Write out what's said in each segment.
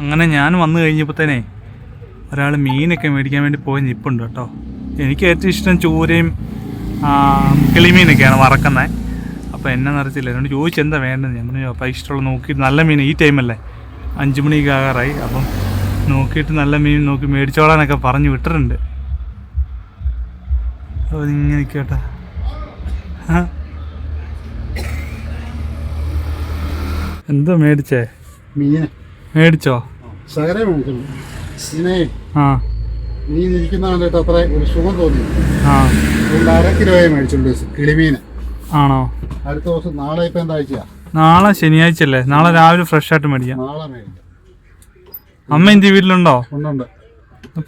അങ്ങനെ ഞാൻ വന്നു കഴിഞ്ഞപ്പോഴത്തേനെ ഒരാൾ മീനൊക്കെ മേടിക്കാൻ വേണ്ടി പോയി നിൽപ്പുണ്ട് കേട്ടോ. എനിക്ക് ഏറ്റവും ഇഷ്ടം ചൂരയും കിളിമീനൊക്കെയാണ് വറക്കുന്നത്. അപ്പോൾ എന്നെ നിറച്ചില്ല എന്നോട് ചോദിച്ചു എന്താ വേണ്ടത് ഞാൻ പറഞ്ഞു അപ്പോൾ ഇഷ്ടമുള്ള നോക്കി നല്ല മീൻ ഈ ടൈമല്ലേ അഞ്ച് മണിക്ക് ആകാറായി. അപ്പം നോക്കിയിട്ട് നല്ല മീൻ നോക്കി മേടിച്ചോളാനൊക്കെ പറഞ്ഞു വിട്ടിട്ടുണ്ട്. അപ്പോൾ ഇങ്ങനെ നിൽക്കട്ടെ എന്തോ മേടിച്ചേ? മീന് മേടിച്ചോ? സകരെ മേടിക്കണം മീനെ. ആ. മീൻ ഇരിക്കുന്ന കണ്ടിട്ട് അത്ര ഒരു സുഖം തോന്നി ആ. അതുകൊണ്ട് അര കിലോയെ മേടിച്ചുള്ളൂ കിളിമീന്. ആണോ? അടുത്ത ദിവസം നാളെ ഇപ്പം എന്താ ആഴ്ചയാ? നാളെ ശനിയാഴ്ച അല്ലേ നാളെ രാവിലെ ഫ്രഷ് ആയിട്ട് മേടിക്കാം. നാളെ മേടിക്കാം. അമ്മ എന്ത് വീട്ടിലുണ്ടോ? ഉണ്ടുണ്ട്.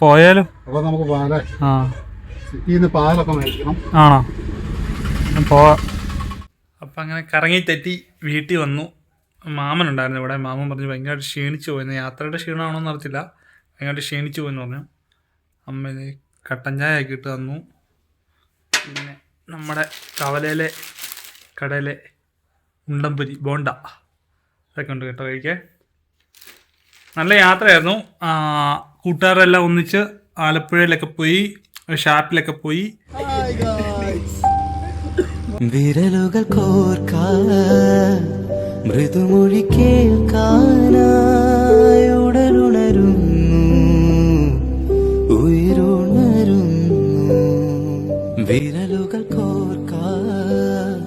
പോയാലോ? അപ്പൊ നമുക്ക് പാല. ആ. സിറ്റിയിൽ നിന്ന് പാലൊക്കെ മേടിക്കണം. ആണോ? പോവാ. അപ്പം അങ്ങനെ കറങ്ങി തെറ്റി വീട്ടിൽ വന്നു. മാമനുണ്ടായിരുന്നു ഇവിടെ. മാമൻ പറഞ്ഞു ഭയങ്കരമായിട്ട് ക്ഷീണിച്ചു പോയെന്ന് യാത്രയുടെ ക്ഷീണമാണോ എന്ന് അറിയത്തില്ല. ഭയങ്കരമായിട്ട് ക്ഷീണിച്ചു പോയെന്ന് പറഞ്ഞു. അമ്മ കട്ടൻ ചായ ആക്കിയിട്ട് തന്നു. പിന്നെ നമ്മുടെ കവലയിലെ കടയിലെ ഉണ്ടംപുരി ബോണ്ട അതൊക്കെ ഉണ്ട് കേട്ടോ കഴിക്കാൻ. നല്ല യാത്രയായിരുന്നു. കൂട്ടുകാരെല്ലാം ഒന്നിച്ച് ആലപ്പുഴയിലൊക്കെ പോയി ഷാപ്പിലൊക്കെ പോയി. വിരലുകൾ കോർക്കാൻ മൃദുമൊഴി കേൾക്കാനായി ഉടലുണരുന്നു ഉയരുണരുന്നു. വിരലുകൾ കോർക്കാൻ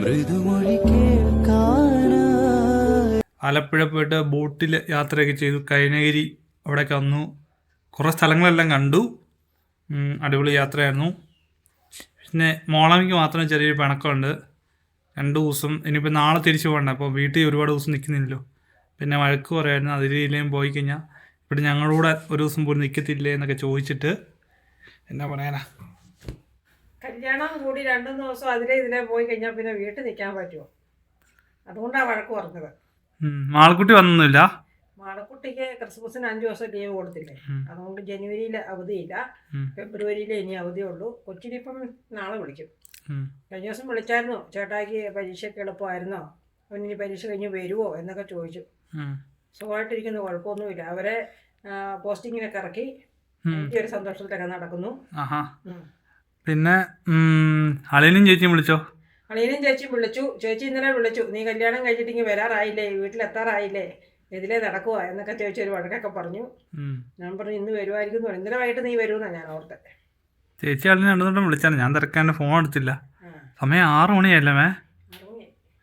മൃദുമൊഴി കേൾക്കാനായി ആലപ്പുഴ പോയിട്ട് ബോട്ടിൽ യാത്രയൊക്കെ ചെയ്തു. കൈനഗിരി അവിടെയൊക്കെ വന്നു. കുറേ സ്ഥലങ്ങളെല്ലാം കണ്ടു. അടിപൊളി യാത്രയായിരുന്നു. പിന്നെ മോളമിക്ക് മാത്രം ചെറിയൊരു പിണക്കമുണ്ട്. രണ്ട് ദിവസം ഇനിയിപ്പോൾ നാളെ തിരിച്ചു പോകണ്ട. അപ്പോൾ വീട്ടിൽ ഒരുപാട് ദിവസം നിൽക്കുന്നില്ലല്ലോ പിന്നെ വഴക്ക് പറയായിരുന്നു അതിരിയിലേയും പോയി കഴിഞ്ഞാൽ ഇവിടെ ഞങ്ങളൂടെ ഒരു ദിവസം പോലും നിൽക്കത്തില്ലേ എന്നൊക്കെ ചോദിച്ചിട്ട് എന്നാ പറയാനാ? കല്യാണം കൂടി രണ്ടു ദിവസം അതിലെ ഇതിലെ പോയി കഴിഞ്ഞാൽ പിന്നെ വീട്ടിൽ നിൽക്കാൻ പറ്റുമോ? അതുകൊണ്ടാണ് വഴക്ക് പറഞ്ഞത്. മാളക്കുട്ടി വന്നൊന്നുമില്ല? മാളക്കുട്ടിക്ക് ക്രിസ്മസിന് അഞ്ച് ദിവസം ലീവ് കൊടുത്തില്ലേ? അതുകൊണ്ട് ജനുവരിയിൽ അവധിയില്ല. ഫെബ്രുവരിയിലെ ഇനി അവധിയുള്ളൂ. കൊച്ചിനിപ്പം നാളെ വിളിക്കും. കഴിഞ്ഞ ദിവസം വിളിച്ചായിരുന്നു. ചേട്ടായിക്ക് പരീക്ഷയ്ക്ക് എളുപ്പമായിരുന്നോ? അവൻ ഇനി പരീക്ഷ കഴിഞ്ഞ് വരുമോ എന്നൊക്കെ ചോദിച്ചു. സുഖമായിട്ടിരിക്കുന്നു കുഴപ്പമൊന്നുമില്ല. അവരെ പോസ്റ്റിങ്ങിനൊക്കെ ഇറക്കി ഒരു സന്തോഷത്തിലൊക്കെ നടക്കുന്നു. പിന്നെ അളിയനും ചേച്ചിയും വിളിച്ചോ? അളിയനും ചേച്ചിയും വിളിച്ചു. ചേച്ചി ഇന്നലെ വിളിച്ചു. നീ കല്യാണം കഴിച്ചിട്ട് ഇങ്ങനെ വരാറായില്ലേ? വീട്ടിലെത്താറായില്ലേ ഇതിലേ നടക്കുവാ എന്നൊക്കെ ചേച്ചി ഒരു വഴക്കൊക്കെ പറഞ്ഞു. ഞാൻ പറഞ്ഞു ഇന്ന് വരുമായിരിക്കും എന്ന് പറഞ്ഞു. ഇന്നലെ വൈകിട്ട് നീ വരുമെന്നാണ് ഞാൻ ഓർത്തെ. ചേച്ചി ആളിനെ രണ്ടു വട്ടം വിളിച്ചാണ്. ഞാൻ തിരക്കാന്റെ ഫോൺ എടുത്തില്ല. സമയം ആറ് മണിയല്ലേ മേ?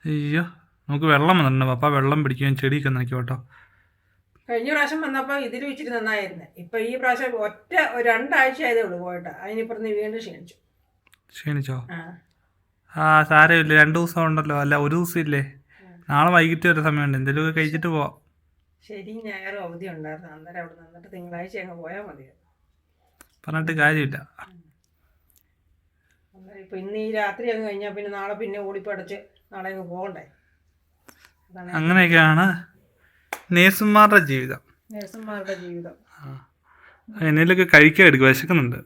അയ്യോ നമുക്ക് വെള്ളം വന്നിട്ടുണ്ട്. പപ്പ വെള്ളം പിടിക്കുകയും ചെടിയൊക്കെ നോക്കി കേട്ടോ. കഴിഞ്ഞ പ്രാവശ്യം വന്നപ്പോൾ ഇതിൽ വെച്ചിട്ട് നന്നായിരുന്നു. ഇപ്പം ഈ പ്രാവശ്യം ഒറ്റ രണ്ടാഴ്ച ആയതേ ഉള്ളൂ പോയിട്ട്. അതിനിപ്പുറത്ത് വീണ്ടും ക്ഷീണിച്ചു. ക്ഷീണിച്ചോ? ആ. സാരമില്ല. രണ്ട് ദിവസം ഉണ്ടല്ലോ. അല്ല ഒരു ദിവസം ഇല്ലേ? നാളെ വൈകിട്ട് വരെ സമയമുണ്ട്. എന്തെങ്കിലുമൊക്കെ കഴിച്ചിട്ട് പോവാം. ശരി ഞായറും അവധി ഉണ്ടായിരുന്നു. അന്നേരം അവിടെ നിന്നിട്ട് തിങ്കളാഴ്ച അങ്ങ് പോയാൽ മതി പറഞ്ഞിട്ട് കാര്യമില്ല. ഇപ്പം ഇന്ന് ഈ രാത്രി അങ്ങ് കഴിഞ്ഞാൽ പിന്നെ നാളെ പിന്നെ ഓടിപ്പടച്ച് നാളെ അങ്ങ് പോകണ്ടേ? അങ്ങനെയൊക്കെയാണ് നേഴ്സുമാരുടെ ജീവിതം. നേഴ്സുമാരുടെ ജീവിതം. എന്നതിലൊക്കെ കഴിക്കാൻ എടുക്കും വിശക്കുന്നുണ്ട്.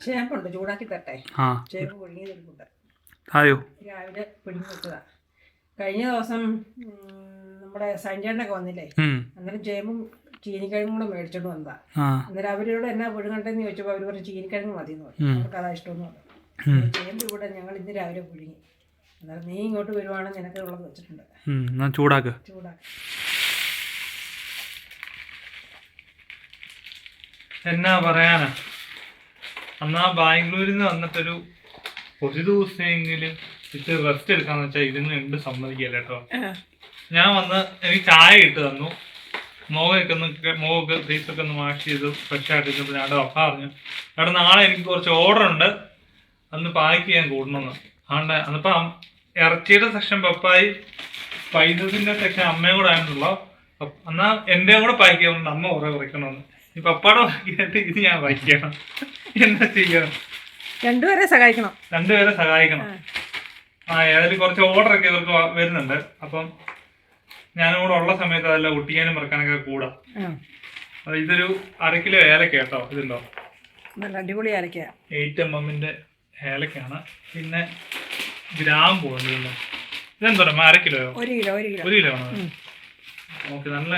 ചേമ്പുണ്ട് ചൂടാക്കി തട്ടെ. ആ. ചേമ്പ് പുഴുങ്ങി ആയോ രാവിലെ പിടിഞ്ഞു വെച്ചതാ. കഴിഞ്ഞ ദിവസം നമ്മുടെ സഞ്ചേട്ടനൊക്കെ വന്നില്ലേ. അന്നേരം ചേമ്പും ചീനിക്കിഴങ്ങും കൂടെ മേടിച്ചോണ്ട് വന്നതാ. അന്നേരം അവരോട് എന്നാ പുഴുങ്ങണ്ടെന്ന് ചോദിച്ചപ്പോൾ അവർ പറഞ്ഞു ചീനിക്കിഴങ്ങ് മതി എന്ന് പറഞ്ഞു. അവർക്ക് അതാ ഇഷ്ടമെന്ന് പറഞ്ഞു. ചേമ്പ് ഇവിടെ ഞങ്ങൾ ഇന്ന് രാവിലെ പുഴുങ്ങി. എന്നാൽ നീ ഇങ്ങോട്ട് വരുവാണെങ്കിൽ നിനക്ക് ഉള്ളത് വെച്ചിട്ടുണ്ട്. ഞാൻ എന്നാ ചൂടാക്ക്. ചൂടാക്കി. എന്നാ പറയാനാ? അന്ന് ആ ബാംഗ്ലൂരിൽ നിന്ന് വന്നിട്ടൊരു ഒരു ദിവസമെങ്കിലും ഇത് റെസ്റ്റ് എടുക്കാന്ന് വെച്ചാൽ ഇതിന് രണ്ട് സമ്മതിക്കല്ല കേട്ടോ ഞാൻ വന്ന് എനിക്ക് ചായ ഇട്ട് തന്നു. മുഖമൊക്കെ ഒന്ന് മുഖമൊക്കെ ഫേസൊക്കെ ഒന്ന് വാഷ് ചെയ്തു ഫ്രഷ് ആയിട്ട് ഇരുന്നപ്പോൾ ഞാൻ പപ്പ പറഞ്ഞു. അവിടെ നാളെ എനിക്ക് കുറച്ച് ഓർഡർ ഉണ്ട്. അന്ന് പാക്ക് ചെയ്യാൻ കൂടണമെന്ന്. അതുകൊണ്ട് അന്നിപ്പം ഇറച്ചിയുടെ സെക്ഷൻ പപ്പായി സ്പൈസസിന്റെ സെക്ഷൻ അമ്മയും കൂടെ ആയിരുന്നല്ലോ എന്നാ എന്റെ കൂടെ പാക്ക് ചെയ്യാൻ അമ്മ കുറെ കുറയ്ക്കണമെന്ന് ഈ പപ്പാടെ പാക്കിയായിട്ട് ഇത് ഞാൻ വായിക്കണം ചെയ്യണം. എന്താ ചെയ്യണം രണ്ടുപേരെ സഹായിക്കണം. രണ്ടുപേരെ സഹായിക്കണം. ആ. ഏതായാലും കുറച്ച് ഓർഡർ ഒക്കെ ഇവർക്ക് വരുന്നുണ്ട്. അപ്പം ഞാനും കൂടെ ഉള്ള സമയത്ത് അതെല്ലാം ഒട്ടിക്കാനും മറക്കാനൊക്കെ കൂടാം. ഇതൊരു അര കിലോ ഏലക്ക കേട്ടോ ഇതുണ്ടോ? നല്ല അടിപൊളി അരയ്ക്കുക എയ്റ്റ് എം എമ്മിന്റെ ഏലക്കയാണ്. പിന്നെ ഗ്രാമ്പൂ ഉണ്ട് ഇതെന്തോ അര കിലോയോ? ഒരു കിലോ ഒരു കിലോ. ഒരു കിലോ ആണോ? ഓക്കെ നല്ല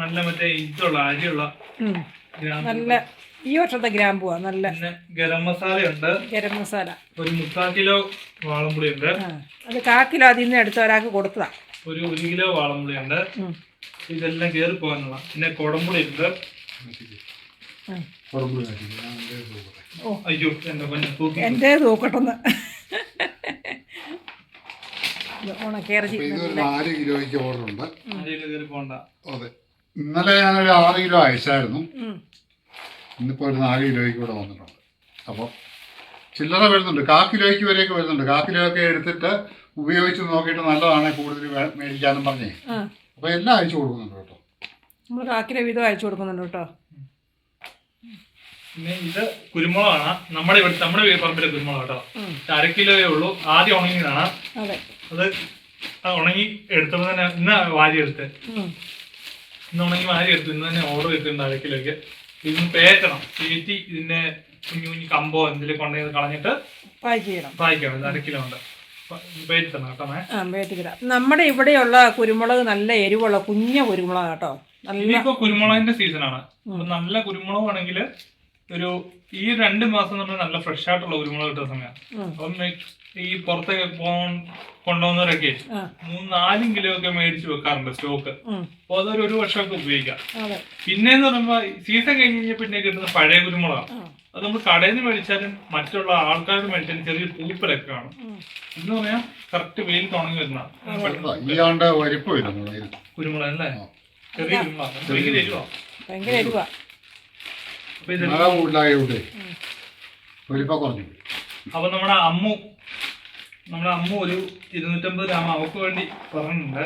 നല്ല മറ്റേ ഇതുള്ള അരിയുള്ള നല്ല ഈ വർഷത്തെ ഗ്രാമ്പൂ നല്ല. പിന്നെ ഗരം ഉണ്ട് ഗരം മസാല. ഒരു മുക്കാൽ കിലോ വാളംപുളി ഉണ്ട് അത് കാ കിലോ അതിൽ നിന്ന് എടുത്ത് ഒരാൾക്ക് കൊടുത്തതാ. ഒരു ഒരു കിലോ വാളംപുളി ഉണ്ട് ഇതെല്ലാം കേറി പോകാനുള്ള പിന്നെ കുടംപുളി ഉണ്ട്. കുടംപുളി ഓ. അയ്യോ എന്റെ പൊന്നെ തൂക്കി. എന്റെ നോക്കട്ടെന്ന് ഇത് ഉണക്കിയിറച്ചി അപ്പൊ ഇതൊരു നാല് കിലോയ്ക്ക് ഓർഡർ ഉണ്ട്. കയറി അതെ. ഇന്നലെ ഞാനൊരു ആറ് കിലോ അയച്ചായിരുന്നു. ഇന്നിപ്പോ ഇന്നിപ്പോൾ ഒരു നാല് കിലോയ്ക്ക് കൂടെ വന്നിട്ടുണ്ട്. അപ്പോൾ ചില്ലറ വരുന്നുണ്ട്. കാ കിലോയ്ക്ക് വരെയൊക്കെ വരുന്നുണ്ട്. കാ കിലോ ഒക്കെ എടുത്തിട്ട് ഉപയോഗിച്ച് നോക്കിയിട്ട് നല്ലതാണ് കൂടുതൽ മേടിക്കാനും പറഞ്ഞേ. അപ്പൊ അപ്പോൾ എല്ലാം അയച്ചു കൊടുക്കുന്നുണ്ട് കേട്ടോ. നമ്മൾ കാ കിലോ വീതം അയച്ചു കൊടുക്കുന്നുണ്ട് കേട്ടോ. പിന്നെ ഇത് കുരുമുളകാണ്. നമ്മുടെ ഇവിടെ നമ്മുടെ പറമ്പിലെ കുരുമുളക് കേട്ടോ. അര കിലോയേ ഉള്ളൂ. ആദ്യം ഉണങ്ങിയതാണ്. അതെ. ഉണങ്ങി എടുത്തപ്പോൾ തന്നെ ഇന്ന് വാരി എടുത്ത്. ഇന്ന് ഉണങ്ങി വാരി എടുത്ത് ഇന്ന് തന്നെ ഓർഡർ ചെയ്തിട്ടുണ്ട് അര കിലോയ്ക്ക്. ഇതിന് പേറ്റണം പേറ്റി ഇതിന്റെ കുഞ്ഞു കുഞ്ഞു കമ്പോ എന്തെങ്കിലും കൊണ്ടുപോയി കളഞ്ഞിട്ട് പായ്ക്കണം. അര കിലോ ഉണ്ട്. നമ്മുടെ ഇവിടെയുള്ള കുരുമുളക് നല്ല എരിവുള്ള കുഞ്ഞ കുരുമുളക് കേട്ടോ. നല്ല കുരുമുളകിന്റെ സീസണാണ് ആണ്. നല്ല കുരുമുളക് ആണെങ്കിൽ ഒരു ഈ രണ്ട് മാസം നമ്മൾ നല്ല ഫ്രഷ് ആയിട്ടുള്ള കുരുമുളക് കിട്ടുന്ന സമയമാണ് ഉം. അപ്പം ഈ പുറത്തേക്ക് പോകാൻ കൊണ്ടുപോകുന്നവരൊക്കെ ആ. മൂന്ന് നാലും കിലോ ഒക്കെ മേടിച്ച് വെക്കാറുണ്ട് സ്റ്റോക്ക് അപ്പൊ അപ്പോൾ അതൊരു ഒരു വർഷമൊക്കെ ഉപയോഗിക്കാം. അതെ. പിന്നെന്ന് പറയുമ്പോ സീസൺ കഴിഞ്ഞ് കഴിഞ്ഞാൽ പിന്നെ കിട്ടുന്ന പഴയ കുരുമുളകാണ് ആ. അത് നമ്മൾ കടയിൽ നിന്ന് മേടിച്ചാലും മറ്റുള്ള ആൾക്കാരുടെ മേടിച്ചാലും ചെറിയ പൂപ്പലൊക്കെ കാണും. എന്ന് പറയാം കറക്റ്റ് വെയിൽ തുടങ്ങി വരുന്ന കുരുമുളക് അല്ലേ. ചെറിയ കുരുമുളക് ഭയങ്കര എരിവാ ഭയങ്കര എരിവാ അപ്പൊ ഇത് മഴ കൂടുതലായതുകൊണ്ട് വലിപ്പം കുറഞ്ഞു. പോയി. അപ്പൊ നമ്മുടെ അമ്മു നമ്മുടെ അമ്മു ഒരു ഇരുന്നൂറ്റമ്പത് ഗ്രാം അവക്ക് വേണ്ടി പറഞ്ഞിട്ടുണ്ട്.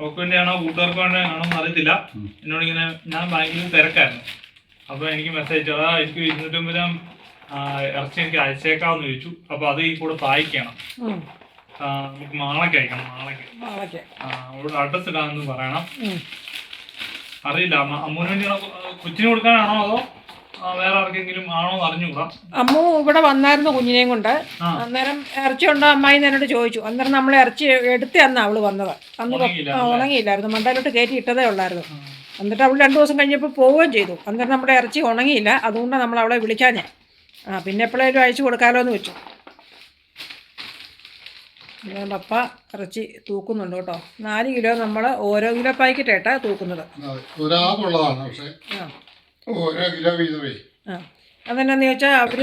അവക്ക് വേണ്ടിയാണോ കൂട്ടുകാർക്ക് വേണ്ടിയാണോ എന്ന് അറിയത്തില്ല. എന്നോട് ഇങ്ങനെ ഞാൻ ബാങ്കിൽ തിരക്കായിരുന്നു. അപ്പൊ എനിക്ക് മെസ്സേജ് അതാ എനിക്ക് ഇരുന്നൂറ്റമ്പത് ഗ്രാം ആ, ഇറച്ചി എനിക്ക് അയച്ചേക്കാന്ന് ചോദിച്ചു. അപ്പൊ അത് ഈ കൂടെ. ആ, നമുക്ക് മാളയ്ക്ക് അയക്കണം മാളയ്ക്ക്. അവളോട് അഡ്രസ് ഇടാന്ന് പറയണം. അറിയില്ല അമ്മൂന് വേണ്ടി വേണ്ടിയാണോ കൊച്ചിന് കൊടുക്കാനാണോ അതോ വേറെ ആർക്കെങ്കിലും ആണോ അറിഞ്ഞുകൂടാ. അമ്മു ഇവിടെ വന്നായിരുന്നു കുഞ്ഞിനെയും കൊണ്ട്. അന്നേരം ഇറച്ചി ഉണ്ടോ അമ്മായി എന്നോട് ചോദിച്ചു. അന്നേരം നമ്മൾ ഇറച്ചി എടുത്ത് അന്ന് അവൾ വന്നത്. അന്ന് ഉണങ്ങിയില്ലായിരുന്നു. മണ്ടയിലോട്ട് കയറ്റി ഇട്ടതേ ഉള്ളായിരുന്നു. എന്നിട്ട് അവൾ രണ്ടു ദിവസം കഴിഞ്ഞപ്പോൾ പോവുകയും ചെയ്തു. അന്നേരം നമ്മുടെ ഇറച്ചി ഉണങ്ങിയില്ല. അതുകൊണ്ട് നമ്മൾ അവളെ വിളിക്കാഞ്ഞേ. ആ പിന്നെ എപ്പോഴേലും അയച്ചു കൊടുക്കാമല്ലോ എന്ന് വെച്ചു. അതുകൊണ്ട് അപ്പ ഇറച്ചി തൂക്കുന്നുണ്ട് കേട്ടോ. നാല് കിലോ നമ്മൾ ഓരോ കിലോ പാക്കറ്റായിട്ടാണ് ആയിട്ടാ തൂക്കുന്നത് പക്ഷേ. ആ. ഓരോ കിലോ വീതമേ ആ. അതെന്നാന്ന് ചോദിച്ചാൽ അവർ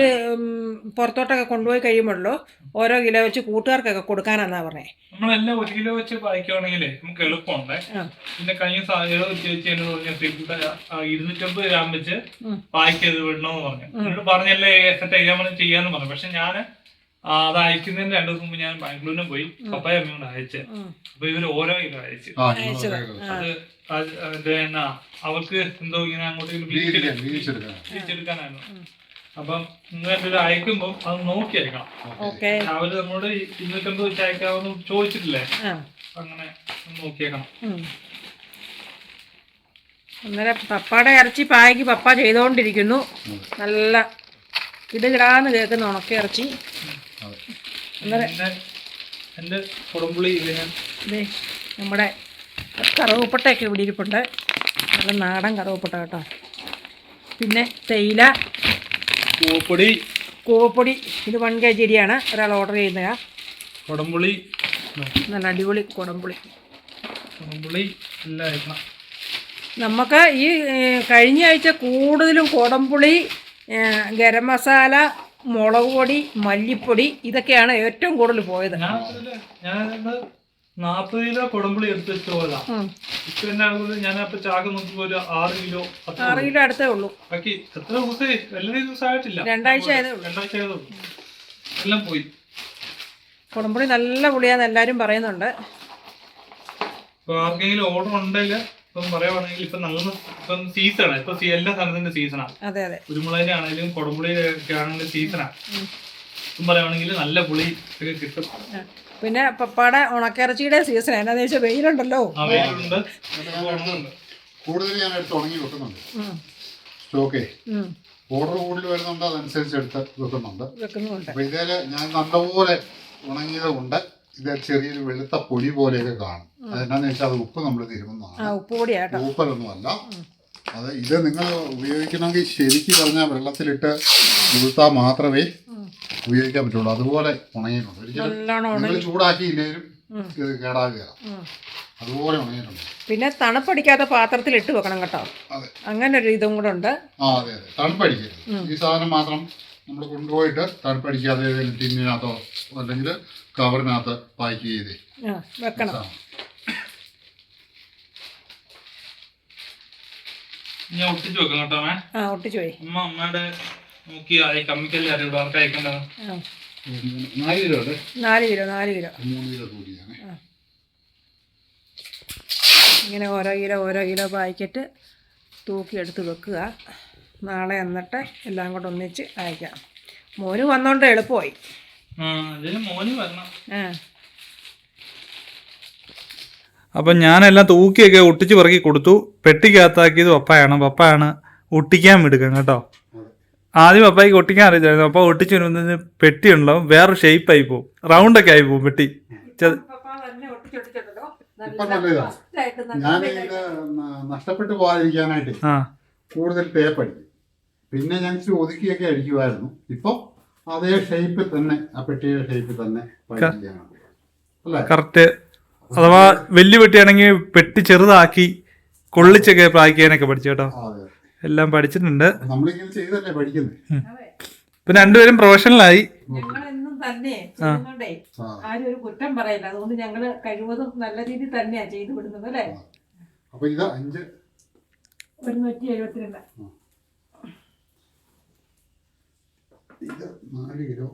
പുറത്തോട്ടൊക്കെ കൊണ്ടുപോയി കഴിയുമ്പോഴല്ലോ ഓരോ കിലോ വെച്ച് കൂട്ടുകാർക്കൊക്കെ കൊടുക്കാനാന്നാ പറഞ്ഞേ. നമ്മളെല്ലാം ഒരു കിലോ വെച്ച് വായിക്കുവാണെങ്കിൽ നമുക്ക് എളുപ്പമുണ്ട്. പിന്നെ കഴിഞ്ഞ സാഹചര്യം ചേച്ചി എന്നോട് പറഞ്ഞ ഇരുന്നൂറ്റമ്പത് ഗ്രാം വെച്ച് ചെയ്ത് വിടണമെന്ന് പറഞ്ഞു. എന്നോട് പറഞ്ഞല്ലേ സെറ്റ് ചെയ്യാൻ പറഞ്ഞു ചെയ്യാന്ന് പറഞ്ഞു. പക്ഷെ ഞാൻ അത് അയക്കുന്നതിന് രണ്ടു ദിവസം മുമ്പ് ഞാൻ ബാംഗ്ലൂരിനും പോയി പപ്പായ അമ്മയോട് അയച്ചു. അപ്പൊ ഇവർ ഓരോ കിലോ അയച്ചു. അത് എന്നാ അവൾക്ക് എന്തോ ഇങ്ങനെ അങ്ങോട്ടേക്ക്. തിരിച്ചെടുക്കാനായിരുന്നു അപ്പം നിങ്ങൾ ഒരു അയക്കുമ്പോൾ അത് നോക്കി അയക്കണം ഓക്കെ. അവർ നമ്മളോട് ഇരുന്നൂറ്റമ്പത് വെച്ച് അയക്കാമെന്ന് ചോദിച്ചിട്ടില്ലേ അങ്ങനെ നോക്കിയേക്കണം. അന്നേരം പപ്പയുടെ ഇറച്ചി പായക്ക് പപ്പ ചെയ്തുകൊണ്ടിരിക്കുന്നു നല്ല ഇടുകിടാന്ന് കേൾക്കുന്ന ഉണക്ക ഇറച്ചി. അന്നേരം എന്റെ കുടംപുളി ഞാൻ ദേ നമ്മുടെ കറുവപ്പട്ടയൊക്കെ ഇവിടെ ഇരിപ്പുണ്ട്. നല്ല നാടൻ കറുവപ്പട്ട കേട്ടോ. പിന്നെ തേയില കൂപ്പൊടി കൂവപ്പൊടി ഇത് വൺ കെ ജി അരിയാണ്. ഒരാൾ ഓർഡർ ചെയ്യുന്നതാ. കുടംപുളി നല്ല അടിപൊളി കുടംപുളി. കുടംപുളി എല്ലാം നമുക്ക് ഈ കഴിഞ്ഞ ആഴ്ച കൂടുതലും കുടംപുളി ഗരം മസാല മുളക് പൊടി മല്ലിപ്പൊടി ഇതൊക്കെയാണ് ഏറ്റവും കൂടുതൽ പോയത്. നാൽപ്പത് കിലോ കൊടമ്പുളി എടുത്ത് വെച്ച് ഇപ്പൊ എന്നെ ഞാൻ അപ്പൊ ചാക്ക് നോക്കുമ്പോ ഒരു ആറ് കിലോ ആറ് കിലോ അടുത്തേ ഉള്ളൂ. ബാക്കി എത്ര ദിവസമായി വലിയ ദിവസമായിട്ടില്ല രണ്ടാഴ്ച. രണ്ടാഴ്ച ആയതേ ഉള്ളൂ. എല്ലാം പോയി. കൊടമ്പുളി നല്ല പുളിയാന്ന് എല്ലാരും പറയുന്നുണ്ട്. ഇപ്പൊ ആർക്കെങ്കിലും ഓർഡർ ഉണ്ടെങ്കിൽ ഇപ്പം പറയുവാണെങ്കിൽ ഇപ്പൊ നല്ല ഇപ്പം സീസണാണ് ഇപ്പൊ എല്ലാ സാധനത്തിന്റെ സീസണാണ് അതെ അതെ. കുരുമുളകിന്റെ ആണെങ്കിലും കുടംപുളിയൊക്കെ ആണെങ്കിലും സീസണാണ് ഇപ്പം പറയുവാണെങ്കിൽ നല്ല പുളി ഒക്കെ കിട്ടും. പിന്നെ പപ്പാടെ ഉണക്കിറച്ചിയുടെ സീസൺ എന്നാന്ന് വെച്ചാൽ വെയിലുണ്ടല്ലോ. കൂടുതൽ ഞാൻ എടുത്ത് ഉണങ്ങി വെക്കുന്നുണ്ട്. സ്റ്റോക്കേ. ഓർഡർ കൂടുതൽ വരുന്നുണ്ട് അതനുസരിച്ച് എടുത്ത് വെക്കുന്നുണ്ട്. അപ്പൊ ഇതേൽ ഞാൻ നല്ലപോലെ ഉണങ്ങിയതുകൊണ്ട് ഇത് ചെറിയൊരു വെളുത്ത പൊടി പോലെയൊക്കെ കാണും. അതെന്നാന്ന് വെച്ചാൽ അത് ഉപ്പ് നമ്മൾ ആ തിരുമുന്നതാണ് ഉപ്പലൊന്നുമല്ല അത് ഇത് നിങ്ങൾ ഉപയോഗിക്കണമെങ്കിൽ ശരിക്കും പറഞ്ഞാൽ വെള്ളത്തിലിട്ട് കുതിർത്താൽ മാത്രമേ ഉപയോഗിക്കാൻ പറ്റുള്ളൂ. അതുപോലെ ഉണങ്ങിയിട്ടുണ്ട്. ഒരിക്കലും ചൂടാക്കിയില്ലേലും ഇത് കേടാകുക അതുപോലെ ഉണങ്ങിയിട്ടുണ്ട്. പിന്നെ തണുപ്പടിക്കാത്ത പാത്രത്തിൽ ഇട്ട് വെക്കണം കേട്ടോ. അങ്ങനെ ഒരു ഇതും കൂടെ ഉണ്ട്. ആ അതെ അതെ. തണുപ്പടിക്കരുത്. ഈ സാധനം മാത്രം നമ്മൾ കൊണ്ടുപോയിട്ട് തണുപ്പടിക്കാതെ ഏതെങ്കിലും ടിന്നിനകത്തോ അല്ലെങ്കിൽ കവറിനകത്ത് പാക്ക് ചെയ്ത് വെക്കണം. ഞാൻ ഒട്ടിച്ചു വെക്കാം കേട്ടോ ആ ഒട്ടിച്ചു പോയി. അമ്മ അമ്മയുടെ നോക്കി ആ കമ്മിക്കല്ലേ അറിയുള്ളൂ ആർക്ക് അയക്കേണ്ടത് നാല് കിലോ നാല് കിലോ നാല് കിലോ. മൂന്ന് കിലോ കൂടിയാണ് ഇങ്ങനെ ഓരോ കിലോ ഓരോ കിലോ പായ്ക്കറ്റ് തൂക്കി എടുത്ത് വെക്കുക. നാളെ എന്നിട്ട് എല്ലാം കൂടെ ഒന്നിച്ച് അയക്കാം. മോന് വന്നോണ്ട് എളുപ്പമായി. ആ ഇതിന് മോന് വരണം. ആ. അപ്പം ഞാനെല്ലാം തൂക്കിയൊക്കെ ഒട്ടിച്ച് പിറക്കി കൊടുത്തു. പെട്ടിക്കകത്താക്കിയത് പപ്പായാണ് പപ്പായാണ് ഒട്ടിക്കാൻ വിടുക്കാം കേട്ടോ. ആദ്യം പപ്പായ്ക്ക് ഒട്ടിക്കാൻ അറിയിച്ചായിരുന്നു പപ്പ ഒട്ടിച്ചു വരുമ്പോൾ പെട്ടി ഉണ്ടാവും. വേറെ ഷേപ്പായി പോകും റൗണ്ടൊക്കെ ആയി പോകും പെട്ടി. ഞാൻ നഷ്ടപ്പെട്ടു പോകാതിരിക്കാനായിട്ട് ആ. കൂടുതൽ ടേപ്പ് അടിക്കും. പിന്നെ ഞാൻ ഇച്ചിരി ഒതുക്കിയൊക്കെ അടിക്കുമായിരുന്നു ഇപ്പൊ അതേ ഷേപ്പിൽ തന്നെ ആ പെട്ടിയുടെ ഷേപ്പിൽ തന്നെ കറക്റ്റ് അഥവാ വലിയ പെട്ടിയാണെങ്കിൽ പെട്ടി ചെറുതാക്കി കൊള്ളിച്ചൊക്കെ പായ്ക്കാനൊക്കെ പഠിച്ചു കേട്ടോ. അതെ. എല്ലാം പഠിച്ചിട്ടുണ്ട്. നമ്മളിങ്ങനെ ചെയ്തല്ലേ പഠിക്കുന്നത് പിന്നെ രണ്ടുപേരും പ്രൊഫഷണലായി ഞങ്ങളെന്നും തന്നെ ചെയ്യുന്നുണ്ടേ ആ. ആരും ഒരു കുറ്റം പറയില്ല. അതുകൊണ്ട് ഞങ്ങൾ കഴിവതും നല്ല രീതിയിൽ തന്നെയാ ചെയ്തു വിടുന്നത് അല്ലേ? അപ്പൊ ഇത് അഞ്ച്. ഒരു നൂറ്റി എഴുപത്തിരണ്ട് ഇത് നാല് കിലോ.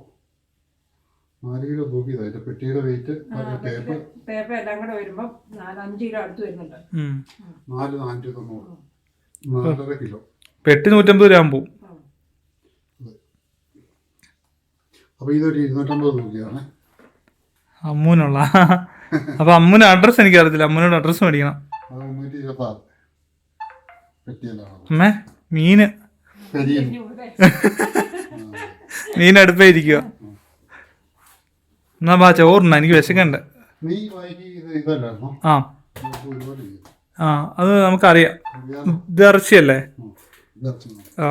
നാല് കിലോ തൂക്കിയതാ ഇതിന്റെ പെട്ടിയുടെ വെയിറ്റ് ടേപ്പ് ടേപ്പ് എല്ലാം കൂടെ വരുമ്പോ നാല് അഞ്ച് കിലോ അടുത്ത് വരുന്നുണ്ട്. നാല് നാനൂറ്റി തൊണ്ണൂറ്. നാലര കിലോ. പെട്ടി നൂറ്റമ്പത് രൂപ പോവും അപ്പൊ ഇതൊരു ഇരുന്നൂറ്റമ്പത് രൂപയാണ്. അമ്മൂനുള്ള. അപ്പൊ അമ്മൂന് അഡ്രസ് എനിക്ക് അറിയത്തില്ല അമ്മൂനോട് അഡ്രസ് മേടിക്കണം. അമ്മേ മീന്. മീൻ അടുപ്പേ ഇരിക്കുക എന്നാ ബാ ചോറുണ്ട എനിക്ക് വിശക്കണ്ട്. ആ. ആ അത് നമുക്കറിയാം? ഇത് ഇറച്ചിയല്ലേ. ആ.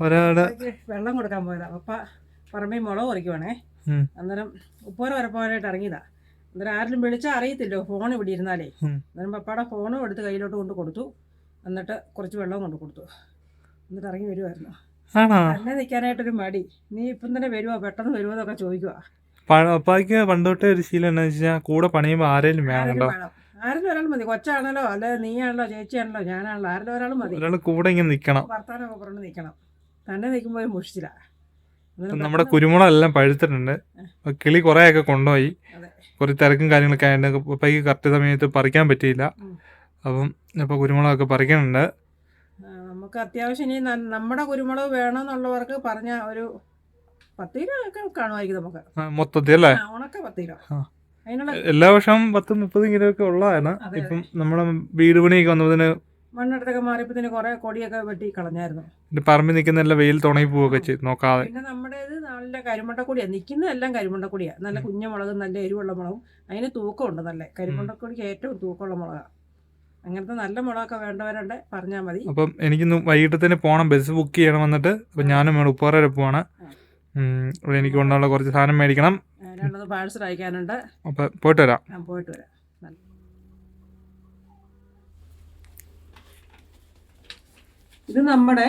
ഒരാളുടെ വെള്ളം കൊടുക്കാൻ പോയതാ. അപ്പ പറമ്പി മുളക് പറിക്കുവാണേ. ഉം. അന്നേരം ഉപ്പോര വരപ്പോലായിട്ട് ഇറങ്ങിയതാ. അന്നേരം ആരെങ്കിലും വിളിച്ചാൽ അറിയത്തില്ലോ ഫോൺ ഇവിടെ ഇരുന്നാലേ. അന്നേരം പപ്പയുടെ ഫോണും എടുത്ത് കയ്യിലോട്ട് കൊണ്ട് കൊടുത്തു. എന്നിട്ട് കുറച്ച് വെള്ളം കൊണ്ട് കൊടുത്തു. എന്നിട്ട് ഇറങ്ങി വരുമായിരുന്നു തന്നെ നിൽക്കാനായിട്ടൊരു മടി. നീ ഇപ്പം തന്നെ വരുമോ പെട്ടെന്ന് വരുമോ എന്നൊക്കെ ചോദിക്കുക പപ്പായ്ക്ക് പണ്ടോട്ട് ഒരു ശീലം എന്താണെന്ന് വെച്ചാൽ കൂടെ പണിയുമ്പോൾ ആരേലും വേണം കേട്ടോ. ആരെങ്കിലും ഒരാൾ മതി. കൊച്ചാണല്ലോ അല്ലെ നീയാണല്ലോ ചേച്ചിയാണല്ലോ ഞാനാണല്ലോ ആരെങ്കിലും ഒരാൾ മതി. ഒരാൾ കൂടെ ഇങ്ങനെ നിൽക്കണം വർത്താനമൊക്കെ പറഞ്ഞു നിൽക്കണം തന്നെ നിൽക്കുമ്പോൾ മുഷിച്ചില്ല നമ്മുടെ കുരുമുളകെല്ലാം പഴുത്തിട്ടുണ്ട്. കിളി കുറേയൊക്കെ കൊണ്ടുപോയി. കുറേ തിരക്കും കാര്യങ്ങളൊക്കെ ആയതുകൊണ്ട് പപ്പയ്ക്ക് കറക്റ്റ് സമയത്ത് പറിക്കാൻ പറ്റിയില്ല. അപ്പം ഇപ്പോൾ കുരുമുളകൊക്കെ പറിക്കാനുണ്ട് ആ, നമുക്ക് അത്യാവശ്യം ഇനി നമ്മുടെ കുരുമുളക് വേണമെന്നുള്ളവർക്ക് പറഞ്ഞ ഒരു പത്ത് കിലോ ഒക്കെ കാണുമായിരിക്കും നമുക്ക്. ആ, മൊത്തത്തിൽ അല്ലേ? ആ, ഉണക്ക പത്ത് കിലോ എല്ലാ വർഷവും പത്ത് മുപ്പത് കിലോ ഒക്കെ ഉള്ളതാണ്. ഇപ്പം നമ്മുടെ വീട് പണിയൊക്കെ വന്നതിന് മണ്ണെടുത്തൊക്കെ മാറിയപ്പോ കുറെ കൊടിയൊക്കെ വെട്ടി കളഞ്ഞായിരുന്നു. പിന്നെ പറമ്പിൽ നിൽക്കുന്ന എല്ലാം വെയിൽ തുണങ്ങി പോവുകയൊക്കെ ചെയ്ത് നോക്കാതെ. പിന്നെ നമ്മുടെ നല്ല കരിമണ്ടക്കൊടിയാ നിൽക്കുന്നതെല്ലാം കരിമണ്ടക്കൊടിയാ നല്ല കുഞ്ഞ മുളകും നല്ല എരിവുള്ള മുളകും. അതിന് തൂക്കമുണ്ട് നല്ല. കരിമണ്ടക്കൊടിക്ക് ഏറ്റവും തൂക്കമുള്ള മുളകാണ് അങ്ങനത്തെ നല്ല മുളകൊക്കെ വേണ്ടവരുണ്ട് പറഞ്ഞാൽ മതി. അപ്പം എനിക്കിന്ന് വൈകിട്ടത്തിന് പോകണം ബസ് ബുക്ക് ചെയ്യണം വന്നിട്ട്. അപ്പം ഞാനും ഉപ്പാറ വരെ പോവാണ്. ഇവിടെ എനിക്ക് കൊണ്ടുള്ള കുറച്ച് സാധനം മേടിക്കണം. പാഴ്സൽ അയക്കാനുണ്ട്. അപ്പം പോയിട്ട് വരാം. പോയിട്ട് വരാം. ഇത് നമ്മുടെ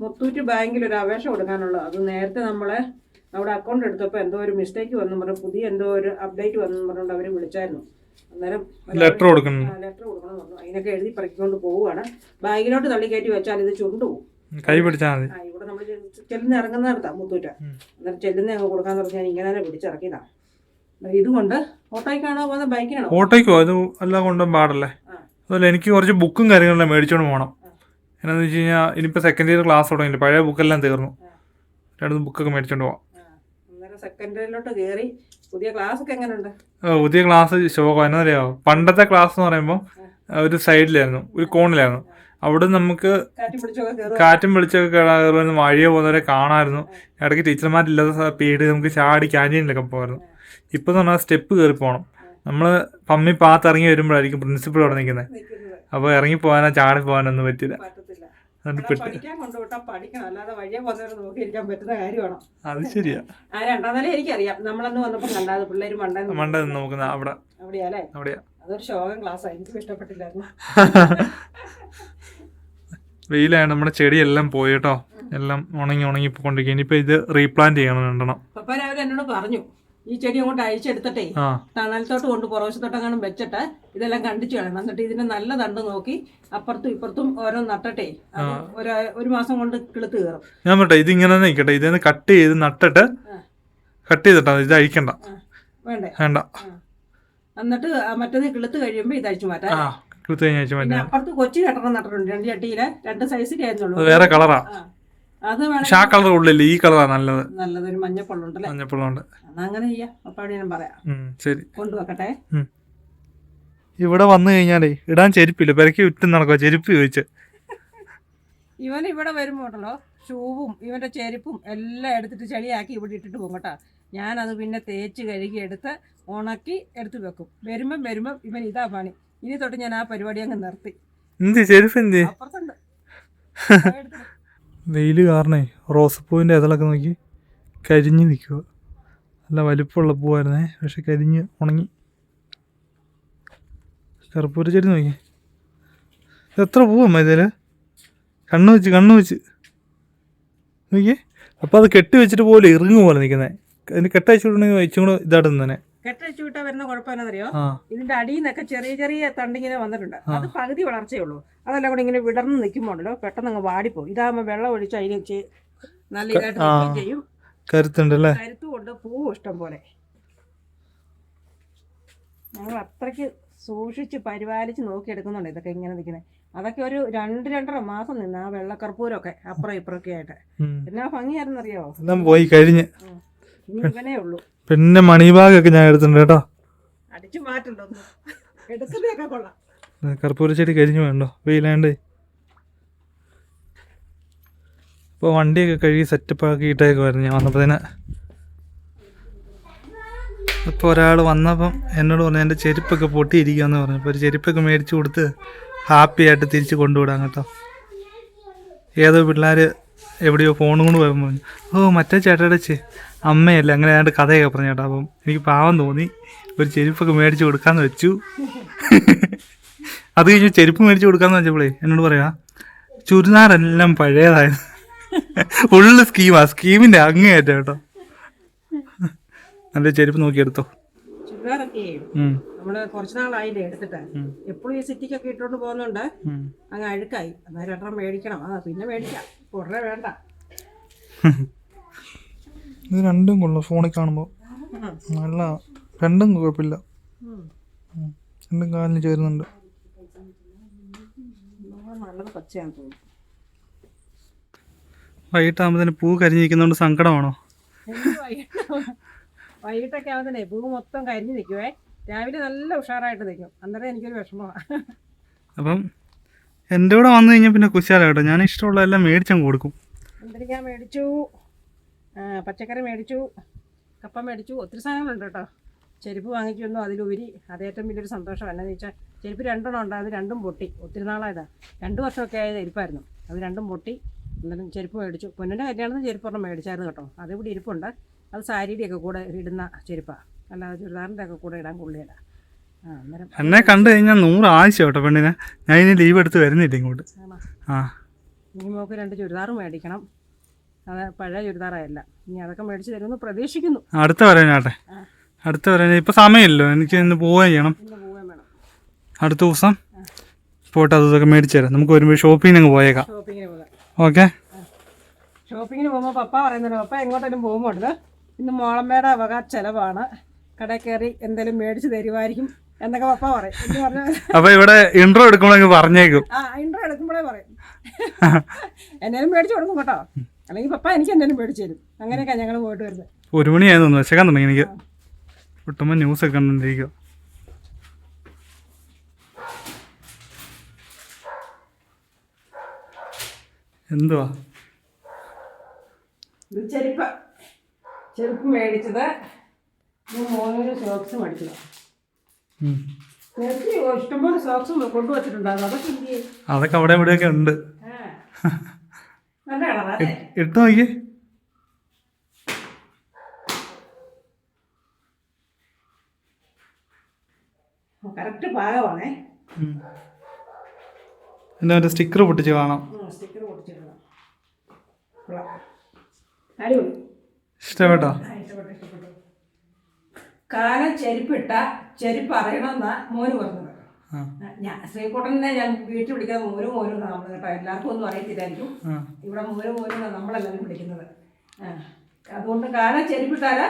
മുത്തൂറ്റ് ബാങ്കിൽ ഒരു അപേക്ഷ കൊടുക്കാനുള്ള അത് നേരത്തെ നമ്മളെ നമ്മുടെ അക്കൗണ്ട് എടുത്തപ്പോൾ എന്തോ ഒരു മിസ്റ്റേക്ക് വന്നു പറഞ്ഞു പുതിയ എന്തോ ഒരു അപ്ഡേറ്റ് വന്നു പറഞ്ഞുകൊണ്ട് അവർ വിളിച്ചായിരുന്നു. അന്നേരം ലെറ്റർ കൊടുക്കണം ലെറ്റർ കൊടുക്കണം പറഞ്ഞു. അതിനൊക്കെ എഴുതി പറിക്കൊണ്ട് പോവുകയാണ്. ബാങ്കിലോട്ട് തള്ളി കയറ്റി വെച്ചാൽ ഇത് ചുണ്ടുപോകും. കൈ പിടിച്ചാൽ മതി. ഇവിടെ നമ്മൾ ചെല്ലുന്ന ഇറങ്ങുന്നിടത്താ മുത്തൂറ്റ. എന്നിട്ട് ചെല്ലുന്ന ഞങ്ങൾ കൊടുക്കാൻ തുടങ്ങി ഞാൻ ഇങ്ങനെ തന്നെ ഇതുകൊണ്ട് ഓട്ടോയ്ക്കാണോ പോകുന്നത് ബൈക്കിനാണോ? ഓട്ടോയ്ക്കോ? അത് എല്ലാം കൊണ്ടും പാടല്ലേ. അതുപോലെ എനിക്ക് കുറച്ച് ബുക്കും കാര്യങ്ങളെല്ലാം മേടിച്ചോണ്ട് പോകണം എന്നാന്ന് വെച്ച് കഴിഞ്ഞാൽ ഇനിയിപ്പോൾ സെക്കൻഡ് ഇയർ ക്ലാസ് തുടങ്ങിയില്ല പഴയ ബുക്കെല്ലാം തീർന്നു. രണ്ട് ബുക്കൊക്കെ മേടിച്ചോണ്ട് പോവാം. സെക്കൻഡറിയിലോട്ട് കയറി പുതിയ ക്ലാസ് ഒക്കെ എങ്ങനെയുണ്ട് ആ, പുതിയ ക്ലാസ് ശോകം എന്നറിയാമോ പണ്ടത്തെ ക്ലാസ് എന്ന് പറയുമ്പോൾ ഒരു സൈഡിലായിരുന്നു ഒരു കോണിലായിരുന്നു അവിടെ നമുക്ക് കാറ്റും വെളിച്ചൊക്കെ കയറുന്ന വഴിയെ പോകുന്നവരെ കാണാമായിരുന്നു. ഇടയ്ക്ക് ടീച്ചർമാരില്ലാത്ത പേടി നമുക്ക് ചാടി ക്യാന്റീനിലൊക്കെ പോകായിരുന്നു ഇപ്പം എന്ന് പറഞ്ഞാൽ സ്റ്റെപ്പ് കയറി പോകണം നമ്മൾ പമ്മി പാത്ത് ഇറങ്ങി വരുമ്പോഴായിരിക്കും പ്രിൻസിപ്പൾ അവിടെ നിൽക്കുന്നത്. അപ്പോൾ ഇറങ്ങി പോകാനോ ചാടി പോകാനൊന്നും പറ്റില്ല. അത് ശരിയാ. എനിക്കറിയാം. നമ്മളന്ന് കണ്ടാത് പിള്ളേര് മണ്ട നോക്കുന്ന അവിടെ. അവിടെയാ അതൊരു ശോകം ക്ലാസ് എനിക്കും ഇഷ്ടപ്പെട്ടില്ലായിരുന്നു വെയിലാണ് നമ്മുടെ ചെടിയെല്ലാം പോയി കേട്ടോ എല്ലാം ഉണങ്ങി ഉണങ്ങി പോയിക്കൊണ്ടിരിക്കും ഇനിയിപ്പോൾ ഇത് റീപ്ലാന്റ് ചെയ്യണം രണ്ടെണ്ണം. പപ്പ രാവിലെ എന്നോട് പറഞ്ഞു ഈ ചെടി അങ്ങോട്ട് അഴിച്ചെടുത്തിട്ടേ ആ. തണലത്തോട്ട് കൊണ്ട് പുറവശത്തോട്ടെങ്ങാനും വെച്ചിട്ട് ഇതെല്ലാം കണ്ടിച്ചു വേണം എന്നിട്ട് ഇതിന് നല്ല തണ്ട് നോക്കി അപ്പുറത്തും ഇപ്പുറത്തും ഓരോ നട്ടട്ടെ. ഒരു മാസം കൊണ്ട് കിളുത്ത് കയറും. ഞാൻ പറട്ടെ ഇത് ഇങ്ങനെ തന്നെ നിൽക്കട്ടെ ഇതിന് കട്ട് ചെയ്ത് നട്ടിട്ട്. കട്ട് ചെയ്തിട്ടാ ഇത് അഴിക്കണ്ട. വേണ്ട? വേണ്ടേ. എന്നിട്ട് മറ്റേത് കിളുത്ത് കഴിയുമ്പോൾ ഇത് അഴിച്ചു മാറ്റാം. ആ കൃത്യ കഴിഞ്ഞ ആഴ്ച പിന്നെ മറ്റേ അപ്പുറത്ത് കൊച്ചി കെട്ടണം നട്ടിട്ടുണ്ട് രണ്ട് ചട്ടിയിൽ രണ്ട് അത് വേറെ കളറാ അത് പക്ഷെ ആ കളർ ഉള്ളില്ല? ഈ കളറാ നല്ലത്. നല്ലതൊരു മഞ്ഞപ്പള്ളുണ്ടല്ലേ മഞ്ഞപ്പുള്ളതുകൊണ്ട് എന്നാ അങ്ങനെ ചെയ്യാം. അപ്പാടി ഞാൻ പറയാം. ശരി. കൊണ്ടുവെക്കട്ടെ. ഇവിടെ വന്നു കഴിഞ്ഞാലേ ഇടാൻ ചെരുപ്പില്ല. പെരക്കി വിറ്റ് നടക്കുക ചെരുപ്പ് ചോദിച്ച്. ഇവൻ ഇവിടെ വരുമ്പോട്ടല്ലോ ഷൂവും ഇവന്റെ ചെരുപ്പും എല്ലാം എടുത്തിട്ട് ചെളിയാക്കി ഇവിടെ ഇട്ടിട്ട് പോകും കേട്ടോ. ഞാനത് പിന്നെ തേച്ച് കഴുകി എടുത്ത് ഉണക്കി എടുത്ത് വെക്കും. വരുമ്പം വരുമ്പം ഇവൻ ഇതാ പണി. ഇനി തൊട്ട് ഞാൻ ആ പരിപാടി അങ്ങ് നിർത്തി. എന്ത് ചെരുപ്പ് എന്ത്? വെയിൽ കാരണേ റോസപ്പൂവിന്റെ ഇതളൊക്കെ നോക്കി കരിഞ്ഞ് നിൽക്കുക നല്ല വലിപ്പമുള്ള പൂവായിരുന്നേ പക്ഷെ കരിഞ്ഞ് ഉണങ്ങി. കറുപ്പൂര ചെടി നോക്കി. എത്ര പൂവമ്മ ഇതിൽ കണ്ണ് വെച്ച് കണ്ണ് വെച്ച്. നോക്കിയേ. അപ്പോൾ അത് കെട്ടി വെച്ചിട്ട് പോലെ ഇറുങ്ങ് പോലെ നിൽക്കുന്നത് അതിന് കെട്ടയച്ചിട്ടുണ്ടെങ്കിൽ വെച്ചും കൂടെ ഇതായിട്ട് തന്നെ കെട്ടഴിച്ചു വിട്ടാൽ വരുന്ന കുഴപ്പമെന്നറിയോ ഇതിന്റെ അടിയിൽ നിന്നൊക്കെ ചെറിയ ചെറിയ തണ്ടിങ്ങനെ വന്നിട്ടുണ്ട്. അത് പകുതി വളർച്ചയുള്ളൂ അതെല്ലാം കൂടെ ഇങ്ങനെ വിടർന്ന് നിൽക്കുമ്പോണ്ടല്ലോ പെട്ടെന്ന് അങ്ങ് വാടിപ്പോകും. ഇതാകുമ്പോൾ വെള്ളം ഒഴിച്ച് അതിന് നല്ല ഇതായിട്ട്. നിൽക്കുകയും ചെയ്യും. കരുത്തുണ്ടല്ലേ? കരുത്തും കൊണ്ട് ഇഷ്ടം പോലെ. ഞങ്ങൾ അത്രയ്ക്ക് സൂക്ഷിച്ച് പരിപാലിച്ച് നോക്കിയെടുക്കുന്നുണ്ട് ഇതൊക്കെ ഇങ്ങനെ നിൽക്കുന്നത്. അതൊക്കെ ഒരു രണ്ട് രണ്ടര മാസം നിന്ന് ആ വെള്ളക്കർപ്പൂരമൊക്കെ അപ്പുറം ഇപ്പുറമൊക്കെ ആയിട്ട്. എന്നാ ഭംഗിയായിരുന്നറിയോ? പോയി കഴിഞ്ഞ്. ഇനി ഇവനേ ഉള്ളൂ. പിന്നെ മണിബാഗൊക്കെ ഞാൻ എടുത്തിട്ടുണ്ട് കേട്ടോ. അടിച്ചു മാറ്റണ്ടോ എടുക്കുന്നതൊക്കെ കൊള്ളാം. കർപ്പൂര ചെടി കരിഞ്ഞു വേണ്ടോ വെയിലാണ്ട് അപ്പോൾ വണ്ടിയൊക്കെ കഴുകി സെറ്റപ്പ് ആക്കിയിട്ടേക്കുമായിരുന്നു ഞാൻ വന്നപ്പോഴത്തേന്. ഇപ്പോൾ ഒരാൾ വന്നപ്പം എന്നോട് പറഞ്ഞു എന്റെ ചെരുപ്പൊക്കെ പൊട്ടിയിരിക്കുകയെന്ന് പറഞ്ഞു. അപ്പോൾ ഒരു ചെരുപ്പൊക്കെ മേടിച്ചു കൊടുത്ത് ഹാപ്പി ആയിട്ട് തിരിച്ച് കൊണ്ടുവിടാം കേട്ടോ. ഏതോ പിള്ളേർ എവിടെയോ ഫോണും കൊണ്ട് പോയപ്പോൾ പറഞ്ഞു ഓ മറ്റേ ചേട്ടയുടെ ചെ അമ്മയല്ലേ അങ്ങനെ ഏതാണ്ട് കഥയൊക്കെ പറഞ്ഞു കേട്ടോ. അപ്പം എനിക്ക് പാവം തോന്നി. ഒരു ചെരുപ്പൊക്കെ മേടിച്ചു കൊടുക്കാന്ന് വെച്ചു. അത് കഴിഞ്ഞ് ചെരുപ്പ് മേടിച്ചു കൊടുക്കാന്ന് വെച്ചപ്പോളേ എന്നോട് പറയാ ചുരിദാറെല്ലാം പഴയതായിരുന്നു. ഫുള്ള് സ്കീമാ സ്കീമിന്റെ അങ്ങേയറ്റ കേട്ടോ. നല്ല ചെരുപ്പ് നോക്കിയെടുത്തോ. നമ്മൾ കുറച്ച് നാളായില്ലേ എടുത്തിട്ട്. എപ്പോഴും ഈ സിറ്റിക്കൊക്കെ ഇട്ടോണ്ട് പോകുന്നുണ്ട് അങ്ങ് അഴുക്കായി. അന്നേരം രണ്ടെണ്ണം മേടിക്കണം. ആ പിന്നെ മേടിക്കാം. ഉടനെ വേണ്ട. ഇത് രണ്ടും കൊള്ളാം ഫോണിൽ കാണുമ്പോൾ നല്ല രണ്ടും കുഴപ്പമില്ല. രണ്ടും കാലിന് ചേരുന്നുണ്ട്. വൈകിട്ടാകുമ്പോ വൈകിട്ടാകുമ്പോഴത്തേന് പൂ കരിഞ്ഞിരിക്കുന്നതുകൊണ്ട് സങ്കടമാണോ? വൈകിട്ടൊക്കെ ആവുന്നേ പൂ മൊത്തം കരിഞ്ഞു നിൽക്കുവേ രാവിലെ നല്ല ഉഷാറായിട്ട് നിൽക്കും അന്നേരം എനിക്കൊരു വിഷമമാണ് അപ്പം എന്റെ കൂടെ വന്നു കഴിഞ്ഞാൽ പിന്നെ കുശാല കേട്ടോ. ഞാൻ ഇഷ്ടമുള്ള എല്ലാം മേടിച്ചങ്ങ് കൊടുക്കും. എന്തിരിക്കാൻ മേടിച്ചു. പച്ചക്കറി മേടിച്ചു. കപ്പ മേടിച്ചു. ഒത്തിരി സാധനങ്ങളുണ്ട് കേട്ടോ. ചെരുപ്പ് വാങ്ങിക്കുന്നു അതിലുപരി അത് ഏറ്റവും വലിയൊരു സന്തോഷം. എന്നാന്ന് വെച്ചാൽ ചെരുപ്പ് രണ്ടെണ്ണം ഉണ്ട്. അത് രണ്ടും പൊട്ടി. ഒത്തിരി നാളായതാ. രണ്ട് വർഷമൊക്കെ ആയത് ചെരുപ്പായിരുന്നു അത് രണ്ടും പൊട്ടി. എന്നാലും ചെരുപ്പ് മേടിച്ചു. പൊന്നിന്റെ കല്യാണത്തിന് ചെരുപ്പ് ഒരെണ്ണം മേടിച്ചായിരുന്നു കേട്ടോ. അതിവിടെ ഇരിപ്പുണ്ട്. അത് സാരിയുടെയൊക്കെ കൂടെ ഇടുന്ന ചെരുപ്പാണ് അല്ലാതെ ചുരിദാറിന്റെ ഒക്കെ കൂടെ ഇടാൻ കൊള്ളിയല്ല ആ അന്നേരം എന്നെ കണ്ടു കഴിഞ്ഞാൽ നൂറ് ആവശ്യം കേട്ടോ പെണ്ണിനെ. ഞാൻ ഇനി ലീവ് എടുത്ത് വരുന്നില്ല ഇങ്ങോട്ട്. ആ. ഇനി മോക്ക് രണ്ട് ചുരിദാർ മേടിക്കണം. അത് പഴയ ചുരിദാറായല്ല ഇനി അതൊക്കെ മേടിച്ച് തരുമെന്ന് പ്രതീക്ഷിക്കുന്നു. അടുത്ത വരാനാട്ടെ അടുത്ത വരാൻ ഇപ്പം സമയമില്ലോ എനിക്ക് ഇന്ന് പോവുകയും ചെയ്യണം. ഇന്ന് പോവുകയും വേണം. അടുത്ത ദിവസം പോട്ടെ അതൊക്കെ മേടിച്ചു തരാം. നമുക്ക് വരുമ്പോൾ ഷോപ്പിങ്ങിന് അങ്ങ് പോയേക്കാം. ഷോപ്പിങ്ങിന് പോകാം. ഓക്കെ? ഷോപ്പിങ്ങിന് പോകുമ്പോൾ പപ്പ പറയുന്നുണ്ട് പപ്പ എങ്ങോട്ടേലും പോകുമ്പോൾ ഇന്ന് മോളമ്മയുടെ വക ചെലവാണ്. കടയിൽ കയറി എന്തെങ്കിലും മേടിച്ച് തരുമായിരിക്കും എന്നൊക്കെ പപ്പ പറയും. എന്ന് പറഞ്ഞാൽ അപ്പോൾ ഇവിടെ ഇൻട്രോ എടുക്കുമ്പോൾ പറഞ്ഞേക്കും. ആ ഇൻട്രോ എടുക്കുമ്പോഴേ പറയും. എന്നേലും മേടിച്ചു കൊടുക്കും കേട്ടോ. അല്ലെങ്കിൽ പപ്പ എനിക്ക് എന്തെങ്കിലും പേടിച്ചു തരും. അങ്ങനെയൊക്കെ ഞങ്ങൾ പോയിട്ട് വരുന്നത്. ഒരു മണിയായി തോന്നുന്നു. വിശക്കാൻ തുടങ്ങി എനിക്ക്. ഒട്ടുമ്പോൾ ന്യൂസൊക്കെ കണ്ടിരിക്കുക എന്തുവാ? ഇത് ചെരുപ്പ്. ചെരുപ്പ് മേടിച്ചത് മോനൊരു സോക്സ്. നേരത്തെ ഇഷ്ടംപോലെ സോക്സ് കൊണ്ടുവച്ചിട്ടുണ്ടായിരുന്നു. അതൊക്കെ അതൊക്കെ അവിടെ ഇവിടെയൊക്കെ ഉണ്ട് ആ. നല്ല കളറാ അല്ലേ ഇട്ട് നോക്കിയേ. കറക്റ്റ് പാകമാണേ. എന്റെ മറ്റേ സ്റ്റിക്കർ പൊട്ടിച്ച് കാണാം. സ്റ്റിക്കർ അടിപൊളി. ഇഷ്ടപ്പെട്ടോ? കാലം ചെരുപ്പിട്ട ചെരുപ്പ് അറിയണമെന്നാ മോന് പറഞ്ഞത്. ഞാൻ ശ്രീകുട്ടനെ ഞാൻ വീട്ടിൽ വിളിക്കാൻ മോരും മോരും നമ്മൾ കേട്ടോ എല്ലാവർക്കും ഒന്നും അറിയത്തില്ലായിരിക്കും. ഇവിടെ മോരും മോരും നമ്മളെല്ലാവരും വിളിക്കുന്നത്. അതുകൊണ്ട് കാലം ചെരുപ്പിട്ടാൽ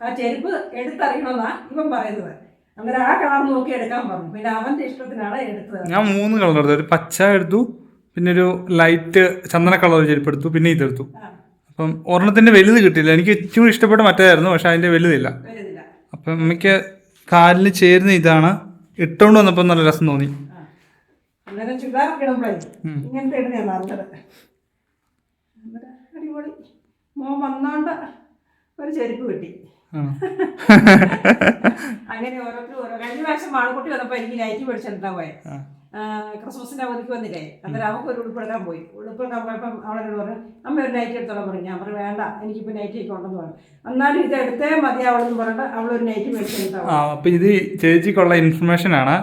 ആ ചെരുപ്പ് എടുത്തറിയണമെന്നാ ഇവൻ പറയുന്നത്. അങ്ങനെ ആ കളർ നോക്കി എടുക്കാൻ പറഞ്ഞു. പിന്നെ അവന്റെ ഇഷ്ടത്തിനാണ് എടുത്തത്. ഞാൻ മൂന്ന് കളർ എടുത്തു. ഒരു പച്ച എടുത്തു പിന്നെ ഒരു ലൈറ്റ് ചന്ദന കളർ ചെരുപ്പ് എടുത്തു പിന്നെ ഇതെടുത്തു അപ്പം ഒരെണ്ണത്തിന്റെ വലുത് കിട്ടിയില്ല. എനിക്ക് ഏറ്റവും ഇഷ്ടപ്പെട്ട മറ്റേതായിരുന്നു പക്ഷെ അതിന്റെ വലുതില്ല. അപ്പം അമ്മയ്ക്ക് കാലിന് ചേരുന്ന ഇതാണ്. ഇട്ടുകൊണ്ട് വന്നപ്പോൾ നല്ല രസം തോന്നി. അന്നേരം ചുരിദാറൊക്കെ ഇടുമ്പോഴേ ഇങ്ങനത്തെ ഇടുന്നതാണ് നല്ലത് അന്നേരം അടിപൊളി. മോൻ വന്നോണ്ട് ഒരു ചെരുപ്പ് കിട്ടി. അങ്ങനെ ഓരോരുത്തരും ഓരോ കഴിഞ്ഞ പ്രാവശ്യം മാളക്കുട്ടി വന്നപ്പോൾ എനിക്ക് നൈറ്റ് പിടിച്ചെടുത്താ പോയെ. ക്രിസ്മസിന്റെ അവധിക്ക് വന്നില്ലേ? അന്നേരം അവൾക്ക് ഒരു ഉടുപ്പെടുക്കാൻ പോയി. ഉടുപ്പെടുക്കാൻ പോയപ്പം അവളോട് പറഞ്ഞു അമ്മ ഒരു നൈറ്റ് എടുത്തോളം പറഞ്ഞു. ഞാൻ പറഞ്ഞു വേണ്ട എനിക്കിപ്പോൾ നൈറ്റ് ഒക്കെ ഉണ്ടെന്ന് പറഞ്ഞു. എന്നാലും ഇത് എടുത്തേ മതിയാവളെന്ന് പറഞ്ഞിട്ട് അവളൊരു നൈറ്റ് മേടിച്ചു ആ അപ്പം ഇത് ചേച്ചിക്കുള്ള ഇൻഫർമേഷൻ ആണ്.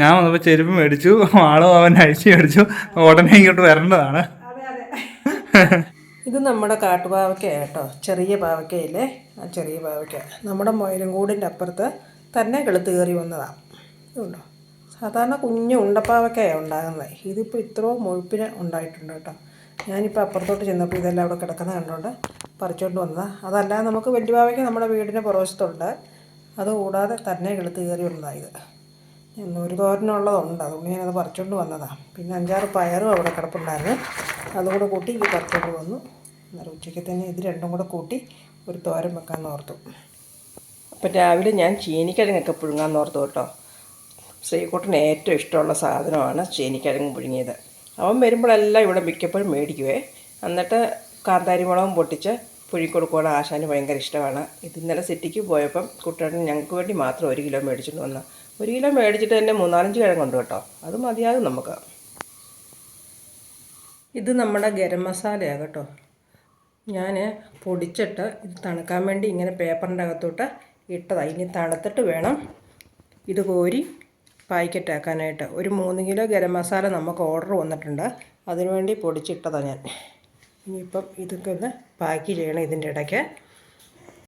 ഞാൻ വന്നപ്പോൾ ചെരുപ്പ് മേടിച്ചു ആളും അവൻ അഴിച്ചു മേടിച്ചു ഉടനെ ഇങ്ങോട്ട് വരേണ്ടതാണ്. അതെ അതെ. ഇത് നമ്മുടെ കാട്ടുപാവയ്ക്ക കേട്ടോ ചെറിയ പാവയ്ക്കയില്ലേ? ആ ചെറിയ പാവയ്ക്ക. നമ്മുടെ മൊയിലും കൂടിന്റെ അപ്പുറത്ത് തന്നെ കെളുത്ത് കയറി വന്നതാണ് ഇതുണ്ടോ? സാധാരണ കുഞ്ഞ് ഉണ്ടപ്പാവക്കയാണ് ഉണ്ടാകുന്നത് ഇതിപ്പോൾ ഇത്രയും മുഴുപ്പിന് ഉണ്ടായിട്ടുണ്ട് കേട്ടോ. ഞാനിപ്പോൾ അപ്പുറത്തോട്ട് ചെന്നപ്പോൾ ഇതെല്ലാം അവിടെ കിടക്കുന്നത് കണ്ടുകൊണ്ട് പറിച്ചുകൊണ്ട് വന്നതാണ് അതല്ലാതെ നമുക്ക് വലിയ പാവയ്ക്ക നമ്മുടെ വീടിന്റെ പുറവശത്തുണ്ട്. അതുകൂടാതെ തന്നെ കിളുത്ത് കയറി ഇന്ന് ഒരു തോരനുള്ളതുണ്ട്. അതുകൊണ്ട് ഞാനത് പറിച്ചുകൊണ്ട് വന്നതാണ് പിന്നെ അഞ്ചാറ് പയറും അവിടെ കിടപ്പുണ്ടായിരുന്നു. അതുകൂടെ കൂട്ടി ഇത് പറിച്ചുകൊണ്ട് വന്നു. അന്നേരം ഉച്ചയ്ക്ക് തന്നെ ഇത് രണ്ടും കൂടെ കൂട്ടി ഒരു തോരൻ വെക്കാമെന്ന് ഓർത്തു. അപ്പം രാവിലെ ഞാൻ ചീനിക്കിഴങ്ങൊക്കെ പുഴുങ്ങാമെന്ന് ഓർത്തു കേട്ടോ. ശ്രീകുട്ടന് ഏറ്റവും ഇഷ്ടമുള്ള സാധനമാണ് ചീനിക്കിഴങ്ങ് പുഴുങ്ങിയത്. അവൻ വരുമ്പോഴെല്ലാം ഇവിടെ മിക്കപ്പോഴും മേടിക്കുവേ. എന്നിട്ട് കാന്താരി മുളകും പൊട്ടിച്ച് പുഴുങ്ങിക്കൊടുക്കുകയാണ് ആശാന് ഭയങ്കര ഇഷ്ടമാണ്. ഇത് ഇന്നലെ സിറ്റിക്ക് പോയപ്പം കുട്ടികൾ ഞങ്ങൾക്ക് വേണ്ടി മാത്രം ഒരു കിലോ മേടിച്ചിട്ട് വന്നു. ഒരു കിലോ മേടിച്ചിട്ട് തന്നെ മൂന്നാലഞ്ച് കിഴങ്ങുണ്ട് കേട്ടോ. അത് മതിയാകും നമുക്ക്. ഇത് നമ്മുടെ ഗരം മസാലയാണ് കേട്ടോ. ഞാൻ പൊടിച്ചിട്ട് ഇത് തണുക്കാൻ വേണ്ടി ഇങ്ങനെ പേപ്പറിന്റെ അകത്തോട്ട് ഇട്ടതാണ് ഇനി തണുത്തിട്ട് വേണം ഇത് കോരി പാക്കറ്റ് ആക്കാനായിട്ട് ഒരു മൂന്ന് കിലോ ഗരം മസാല നമുക്ക് ഓർഡർ വന്നിട്ടുണ്ട്. അതിനുവേണ്ടി പൊടിച്ചിട്ടതാണ് ഞാൻ. ഇനിയിപ്പം ഇതൊക്കെ ഒന്ന് പാക്ക് ചെയ്യണം ഇതിന്റെ ഇടയ്ക്ക്.